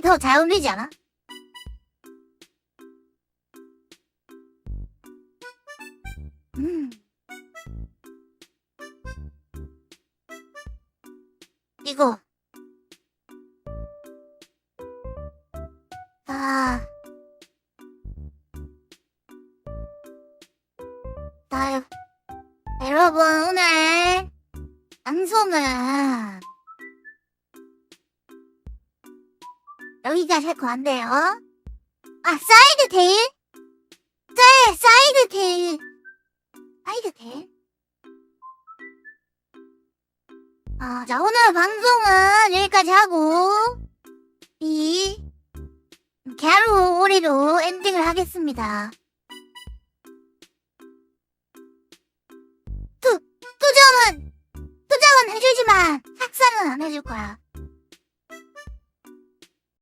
더 잘 어울리지 않아? 음. 이거. 아. 자, 여러분, 오늘 방송은 여기까지 할 건데요. 아, 사이드 테일? 네, 사이드 테일. 사이드 테일? 아, 자, 오늘 방송은 여기까지 하고, 이, 갸루 오리로 엔딩을 하겠습니다. 투, 투정은, 투정은 해주지만, 학상은 안 해줄 거야.